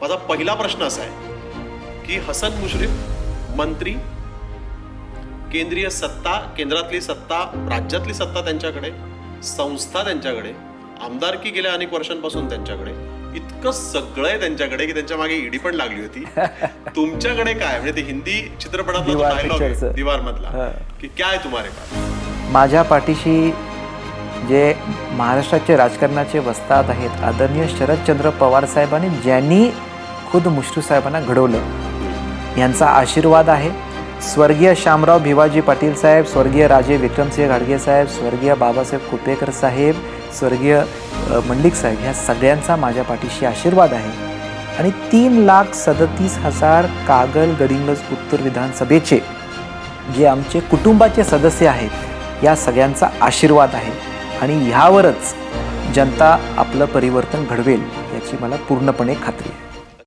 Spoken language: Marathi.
माझा पहिला प्रश्न असा आहे की हसन मुश्रीफ मंत्री केंद्रीय सत्ता केंद्रातली सत्ता राज्यातली सत्ता त्यांच्याकडे संस्था त्यांच्याकडे आमदारकी गेल्या अनेक वर्षांपासून त्यांच्याकडे इतकं सगळं आहे त्यांच्याकडे की त्यांच्या मागे ईडी पण लागली होती तुमच्याकडे काय म्हणजे ते हिंदी चित्रपटातला दीवार डायलॉग. दीवार मधला. की क्या तुम्हारे पास माझ्या पाठीशी जे महाराष्ट्राचे राजकारणाचे वस्ताद आहेत आदरणीय शरदचंद्र पवार साहेबांनी ज्यांनी खुद मुश्रू साहेबांना घडवलं. यांचा आशीर्वाद आहे. स्वर्गीय शामराव भिवाजी पाटील साहेब स्वर्गीय राजे विक्रमसिंह घाडगे साहेब स्वर्गीय बाबासाहेब कुपेकर साहेब स्वर्गीय मंडिक साहेब ह्या सगळ्यांचा माझ्या पाठीशी आशीर्वाद आहे. आणि तीन लाख सदतीस हजार कागल गडिंगज उत्तर विधानसभेचे जे आमचे कुटुंबाचे सदस्य आहेत या सगळ्यांचा आशीर्वाद आहे. आणि ह्यावरच जनता आपलं परिवर्तन घडवेल याची मला पूर्णपणे खात्री आहे.